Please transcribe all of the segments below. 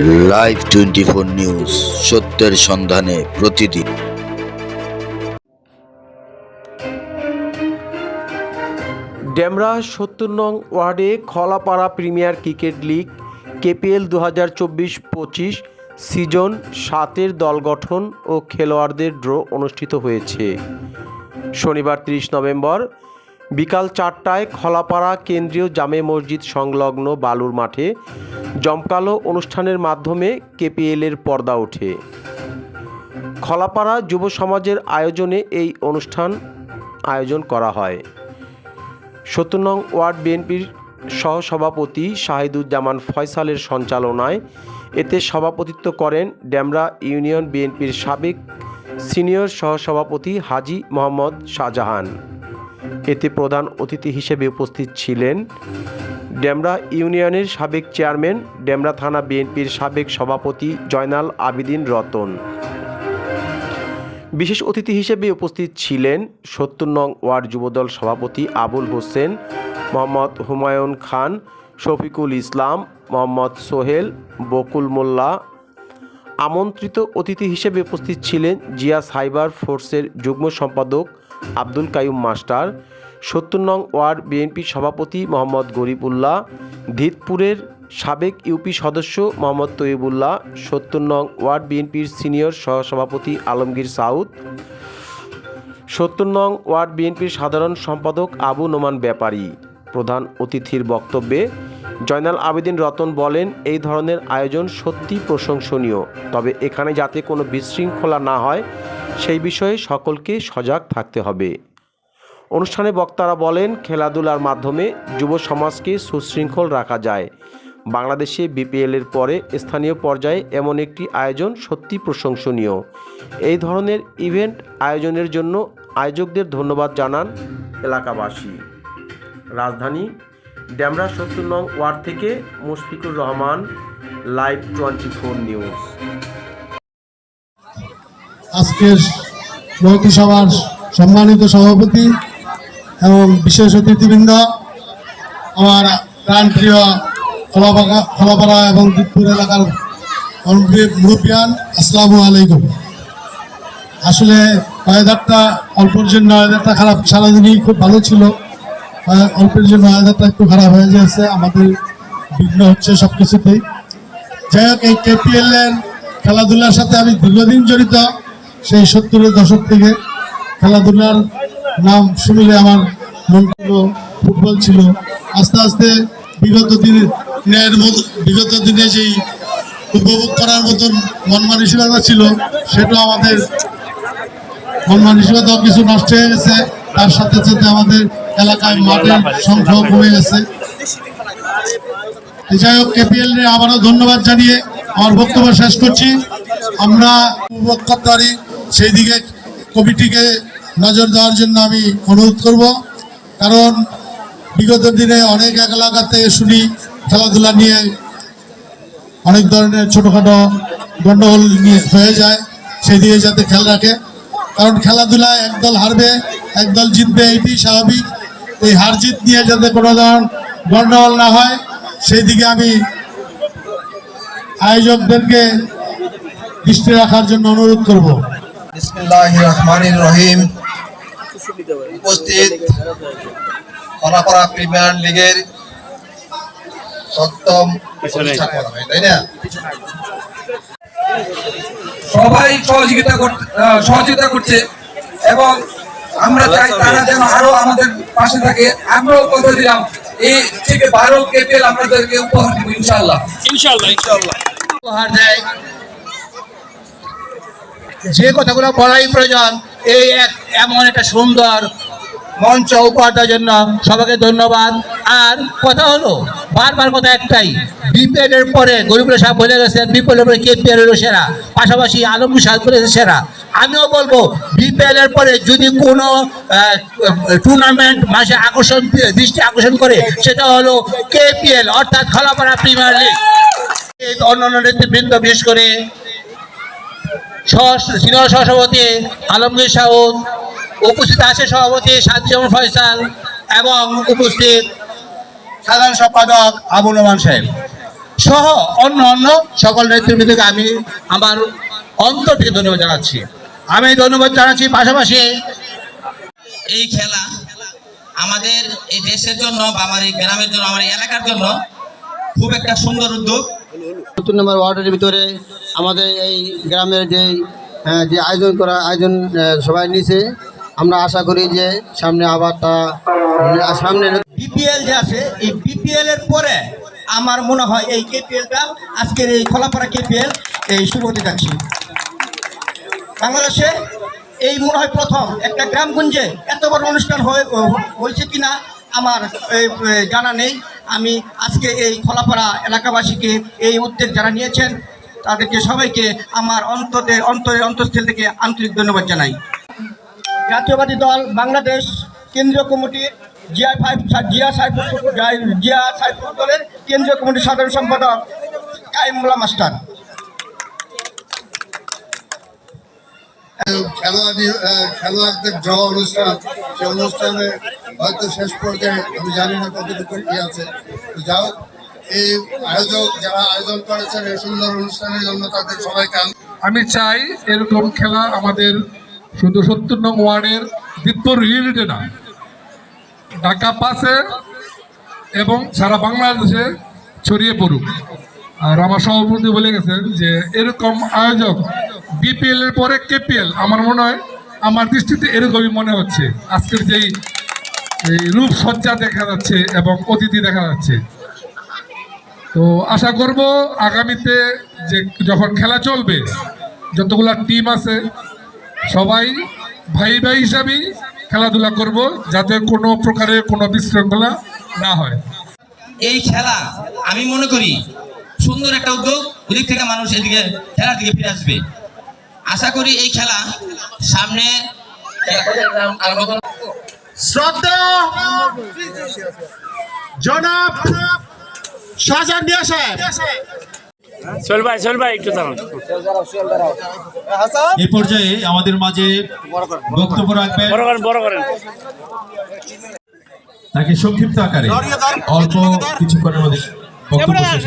Live twenty four news সত্যের সন্ধানে প্রতিদিন। ডেমরা সত্তর নং ওয়ার্ডে Kholapara premier cricket league, KPL দু হাজার চব্বিশ পঁচিশ সিজন সাতের দল গঠন ও খেলোয়াড়দের ড্র অনুষ্ঠিত হয়েছে। শনিবার তিরিশ নভেম্বর বিকাল চারটায় খলাপাড়া কেন্দ্রীয় জামে মসজিদ সংলগ্ন বালুর মাঠে জমকালো অনুষ্ঠানের মাধ্যমে কেপিএলের পর্দা ওঠে। খলাপাড়া যুব সমাজের আয়োজনে এই অনুষ্ঠান আয়োজন করা হয়। সত্তর নং ওয়ার্ড বিএনপির সহসভাপতি শাহিদুজ্জামান ফয়সালের সঞ্চালনায় এতে সভাপতিত্ব করেন ড্যামরা ইউনিয়ন বিএনপির সাবেক সিনিয়র সহসভাপতি হাজি মোহাম্মদ শাহজাহান। এতে প্রধান অতিথি হিসেবে উপস্থিত ছিলেন ডেমরা ইউনিয়নের সাবেক চেয়ারম্যান, ডেমরা থানা বিএনপির সাবেক সভাপতি জয়নাল আবিদিন রতন। বিশেষ অতিথি হিসেবে উপস্থিত ছিলেন সত্তর নং ওয়ার্ড যুবদল সভাপতি আবুল হোসেন, মোহাম্মদ হুমায়ুন খান, শফিকুল ইসলাম, মোহাম্মদ সোহেল, বকুল মোল্লা। আমন্ত্রিত অতিথি হিসেবে উপস্থিত ছিলেন জিয়া সাইবার ফোর্সের যুগ্ম সম্পাদক আব্দুল কাইম মাস্টার, সত্তর নং ওয়ার্ড বিএনপি সভাপতি মোহাম্মদ গরিবুল্লাহ, ধিতপুরের সাবেক ইউপি সদস্য মোহাম্মদ তৈবুল্লাহ সত্তর নং ওয়ার্ড বিএনপির সিনিয়র সহসভাপতি আলমগীর সাউদ, সত্তর নং ওয়ার্ড বিএনপির সাধারণ সম্পাদক আবু নোমান ব্যাপারী। প্রধান অতিথির বক্তব্যে জয়নাল আবেদিন রতন বলেন, এই ধরনের আয়োজন সত্যি প্রশংসনীয়, তবে এখানে যাতে কোনো বিশৃঙ্খলা না হয় সেই বিষয়ে সকলকে সজাগ থাকতে হবে। অনুষ্ঠানে বক্তারা বলেন, খেলাধুলার মাধ্যমে যুব সমাজকে সুশৃঙ্খল রাখা যায়। বাংলাদেশে বিপিএলের পরে স্থানীয় পর্যায়ে এমন একটি আয়োজন সত্যি প্রশংসনীয়। এই ধরনের ইভেন্ট আয়োজনের জন্য আয়োজকদের ধন্যবাদ জানান এলাকাবাসী। রাজধানী ড্যামরা সত্তর নং ওয়ার্ড থেকে Mushfiqur Rahman, live twenty four news. আজকের মন্ত্রী সভার সম্মানিত সভাপতি এবং বিশেষ অতিথিবৃন্দ, আমার প্রাণপ্রিয় খোলাপাড়া খোলাপাড়া এবং দিকপুর এলাকার মুরব্বী- মুরব্বিয়ান, আসসালামু আলাইকুম। আসলে ওয়েদারটা অল্পের জন্য ওয়েদারটা খারাপ, সারাদিনই খুব ভালো ছিল। অল্পের জন্য ওয়েদারটা একটু খারাপ হয়ে যাচ্ছে, আমাদের বিঘ্ন হচ্ছে সব কিছুতেই যাই হোক, এই কেপিএল এর খেলাধুলার সাথে আমি দীর্ঘদিন জড়িত। সেই সত্তরের দশক থেকে খেলাধুলার নাম শুনলে আমার মনগুলো ফুটবল ছিল। আস্তে আস্তে বিগত দিনের বিগত দিনে যেই উপভোগ করার মতন মন মানসিকতা ছিল, সেটা আমাদের মন মানসিকতাও কিছু নষ্ট হয়ে গেছে। তার সাথে সাথে আমাদের এলাকায় মাঠের সংখ্যাও কমে গেছে। যাই হোক কেপিএল আবারও ধন্যবাদ জানিয়ে আমার বক্তব্য শেষ করছি। আমরা উপভোগ করতে সেই দিকে কমিটিকে নজর দেওয়ার জন্য আমি অনুরোধ করব। কারণ বিগত দিনে অনেক এলাকাতে শুনি খেলাধুলা নিয়ে অনেক ধরনের ছোটোখাটো গণ্ডগোল হয়ে যায়, সেই দিকে যাতে খেয়াল রাখে। কারণ খেলাধুলায় একদল হারবে, একদল জিতবে এটি স্বাভাবিক। এই হার জিত নিয়ে যাতে কোনো ধরনের গণ্ডগোল না হয়, সেই দিকে আমি আয়োজকদেরকে দৃষ্টি রাখার জন্য অনুরোধ করব। বিসমিল্লাহ রহমানির রহিম। উপস্থিত কলাপাড়া প্রিমিয়ার লিগের সপ্তম তাই না? সবাই সহযোগিতা সহযোগিতা করছে এবং আমরা চাই তারা যেন আরও আমাদের পাশে থাকে। আমরাও কথা দিলাম এই থেকে বারো কেপিএল আপনাদেরকে উপহার দিব ইনশাল্লাহ ইনশাল্লাহ ইনশাল্লাহ উপহার দেয় যে কথাগুলো বলাই প্রয়োজন, এই এক এমন একটা সুন্দর মঞ্চ উপহার জন্য সবাইকে ধন্যবাদ। আর কথা হলো, বারবার কথা একটাই বিপিএল এর পরে গরিবুল সাহেব বলে গেছেন বিপিএল এর পরে কেপিএল এর সেরা, পাশাপাশি আলমগীর সাহেব বলেছে সেরা। আমিও বলব বিপিএল এর পরে যদি কোনো টুর্নামেন্ট মাসে আকর্ষণ, দৃষ্টি আকর্ষণ করে, সেটা হলো কেপিএল, অর্থাৎ খলাপাড়া প্রিমিয়ার লিগ অন্যান্য নেতৃবৃন্দ, বিশেষ করে সিনিয়র সহসভাপতি আলমগীর সাউদ উপস্থিত আছে সভাপতি সাজ্জামান ফয়সাল এবং উপস্থিত সাধারণ সম্পাদক আবুল রহমান সাহেব। সহ অন্য অন্য সকল নেতৃবৃন্দকে আমি আমার অন্তর থেকে ধন্যবাদ জানাচ্ছি। আমি ধন্যবাদ জানাচ্ছি পাশাপাশি এই খেলা আমাদের এই দেশের জন্য বা আমার এই গ্রামের জন্য, আমার এলাকার জন্য খুব একটা সুন্দর উদ্যোগ। নতুন নম্বর ওয়ার্ডের ভিতরে আমাদের এই গ্রামের যে যে আয়োজন করা, আয়োজন সবাই নিছে। আমরা আশা করি যে সামনে আবার তা সামনে বিপিএল যে আছে, এই বিপিএল এর পরে আমার মনে হয় এই কেপিএলটা আজকের এই খোলাপাড়া কেপিএল এই শুরু হতে যাচ্ছে। বাংলাদেশে এই মনে হয় প্রথম একটা গ্রামগঞ্জে এত বড় অনুষ্ঠান হয়ে হয়েছে কিনা আমার জানা নেই। আমি আজকে এই খোলাপাড়া এলাকাবাসীকে এই উদ্যোগ যারা নিয়েছেন তাদেরকে সবাইকে আমার অন্তরে অন্তরের অন্তঃস্থল থেকে আন্তরিক ধন্যবাদ জানাই। জাতীয়বাদী দল বাংলাদেশ কেন্দ্রীয় কমিটির জিয়া ফাইভ, জিয়া সাইফুল জিয়া সাইফুল দলের কেন্দ্রীয় কমিটির সাধারণ সম্পাদক কাইমুল্লাহ মাস্টার। খেলোয়াড়ি খেলোয়াড়দের ড্র অনুষ্ঠান, সেই অনুষ্ঠানে হয়তো শেষ পর্যায়ে, আমি জানি না কতটুকু কি আছে। যাও এই আয়োজক যারা আয়োজন করেছেন এই সুন্দর অনুষ্ঠানের জন্য তাদের সবাইকে আমি চাই এরকম খেলা আমাদের শুধু সত্তর নং ওয়ার্ডের দিতপুর ইউনিটে না, ঢাকা পাশে এবং সারা বাংলাদেশে ছড়িয়ে পড়ুক। আর আমার সভাপতি বলে গেছেন যে এরকম আয়োজক বিপিএল এর পরে কেপিএল, আমার মনে হয় আমার দৃষ্টিতে এরকমই মনে হচ্ছে। আজকের যেই, এই রূপসজ্জা দেখা যাচ্ছে এবং অতিথি দেখা যাচ্ছে। তো আশা করব আগামীতে যে যখন খেলা চলবে যতগুলা টিম আছে সবাই ভাই ভাই হিসাবেই খেলাধুলা করব যাতে কোনো প্রকারের কোনো বিশৃঙ্খলা না হয়। এই খেলা আমি মনে করি সুন্দর একটা উদ্যোগ ওদিক থেকে মানুষ এদিকে খেলার দিকে ফিরে আসবে। আশা করি এই খেলা সামনে শ্রদ্ধা! জনাব শাহজাহান মিয়া সাহেব এ পর্যায়ে আমাদের মাঝে বক্তব্য রাখবেন। তাকে সংক্ষিপ্ত আকারে অল্প কিছুক্ষণের মধ্যে বক্তব্য শেষ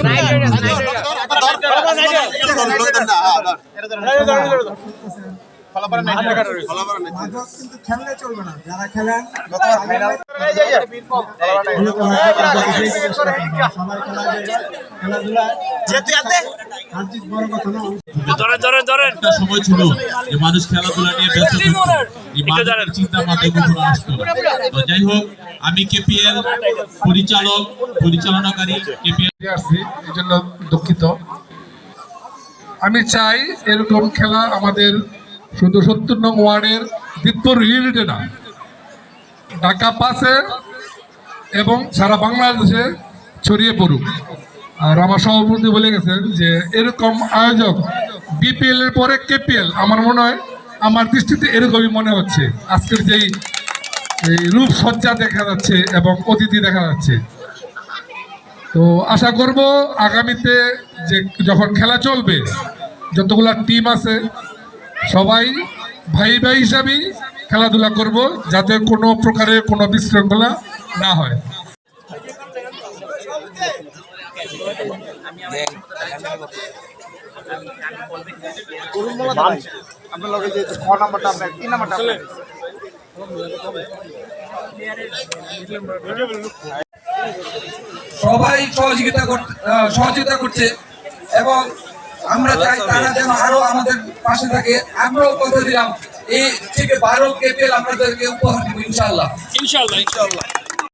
করে দেবেন। একটা সময় ছিল যে মানুষ খেলাধুলা নিয়ে ব্যস্ত থাকতো। চিন্তা মাথায় কখনো আসতো। তো যাই হোক আমি কেপিএল পরিচালক পরিচালনাকারী কেপিএল আসছি এই জন্য দুঃখিত। আমি চাই এরকম খেলা আমাদের শুধু সত্তর নং ওয়ার্ডের দিতপুর ইউনিটে না, ঢাকা পাশে এবং সারা বাংলাদেশে ছড়িয়ে পড়ুক। আর আমার সভাপতি বলে গেছেন যে, এরকম আয়োজক বিপিএল এর পরে কেপিএল, আমার মনে হয় আমার দৃষ্টিতে এরকমই মনে হচ্ছে। আজকের যেই, এই রূপসজ্জা দেখা যাচ্ছে এবং অতিথি দেখা যাচ্ছে। তো আশা করব আগামীতে যে যখন খেলা চলবে, যতগুলা টিম আছে সবাই ভাই ভাই হিসাবেই খেলাধুলা করব যাতে কোনো প্রকারের কোনো বিশৃঙ্খলা না হয়। সবাই সহযোগিতা সহযোগিতা করছে এবং আমরা চাই তারা যেন আরও আমাদের পাশে থাকে। আমরাও কথা দিলাম এই থেকে বারো কেপিএল আপনাদেরকে উপহার দিব ইনশাল্লাহ ইনশাল্লাহ ইনশাল্লাহ